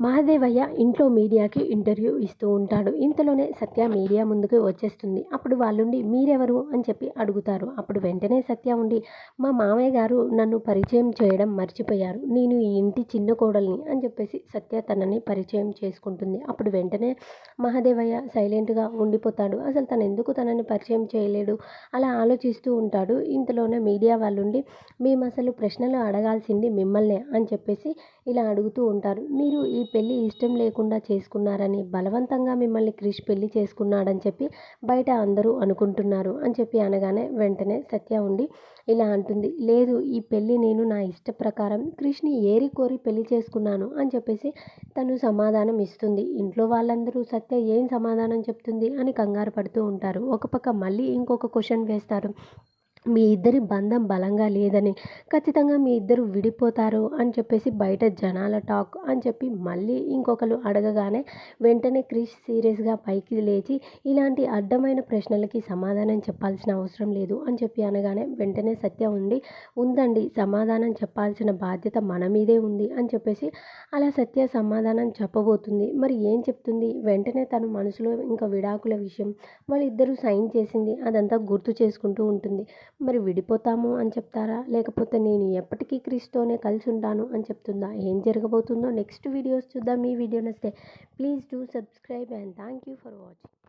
మహాదేవయ్య ఇంట్లో మీడియాకి ఇంటర్వ్యూ ఇస్తూ ఉంటాడు. ఇంతలోనే సత్య మీడియా ముందుకు వచ్చేస్తుంది. అప్పుడు వాళ్ళుండి మీరెవరు? అని చెప్పి అడుగుతారు. అప్పుడు వెంటనే సత్య ఉండి మా మామయ్య గారు నన్ను పరిచయం చేయడం మర్చిపోయారు. నేను ఈ ఇంటి చిన్న కోడల్ని అని చెప్పేసి సత్య తనని పరిచయం చేసుకుంటుంది. అప్పుడు వెంటనే మహాదేవయ్య సైలెంట్గా ఉండిపోతాడు. అసలు తను ఎందుకు తనని పరిచయం చేయలేడు? అలా ఆలోచిస్తూ ఉంటాడు. ఇంతలోనే మీడియా వాళ్ళుండి మేము అసలు ప్రశ్నలు అడగాల్సింది మిమ్మల్నే అని చెప్పేసి ఇలా అడుగుతూ ఉంటారు. మీరు ఈ పెళ్ళి ఇష్టం లేకుండా చేసుకున్నారని బలవంతంగా మిమ్మల్ని క్రిష్ పెళ్ళి చేసుకున్నాడని చెప్పి బయట అందరూ అనుకుంటున్నారు అని చెప్పి అనగానే వెంటనే సత్య ఉండి ఇలా అంటుంది. లేదు ఈ పెళ్ళి నేను నా ఇష్ట ప్రకారం క్రిష్ని ఏరి కోరి పెళ్ళి చేసుకున్నాను అని చెప్పేసి తను సమాధానం ఇస్తుంది. ఇంట్లో వాళ్ళందరూ సత్య ఏం సమాధానం చెప్తుంది అని కంగారు పడుతూ ఉంటారు. ఒక పక్క మళ్ళీ ఇంకొక క్వశ్చన్ వేస్తారు. మీ ఇద్దరి బంధం బలంగా లేదని ఖచ్చితంగా మీ ఇద్దరు విడిపోతారు అని చెప్పేసి బయట జనాల టాక్ అని చెప్పి మళ్ళీ ఇంకొకరు అడగగానే వెంటనే క్రిష్ సీరియస్గా పైకి లేచి ఇలాంటి అడ్డమైన ప్రశ్నలకి సమాధానం చెప్పాల్సిన అవసరం లేదు అని చెప్పి అనగానే వెంటనే సత్య ఉండి ఉందండి సమాధానం చెప్పాల్సిన బాధ్యత మన మీదే ఉంది అని చెప్పేసి అలా సత్య సమాధానం చెప్పబోతుంది. మరి ఏం చెప్తుంది? వెంటనే తను మనసులో ఇంకా విడాకుల విషయం వాళ్ళిద్దరూ సైన్ చేసింది అదంతా గుర్తు చేసుకుంటూ ఉంటుంది. మరి విడిపోతాము అని చెప్తారా? లేకపోతే నేను ఎప్పటికీ క్రిస్తోనే కలిసి ఉంటాను అని చెప్తుందా? ఏం జరగబోతుందో నెక్స్ట్ వీడియోస్ చూద్దాం. ఈ వీడియో నచ్చితే please do subscribe and thank you for watching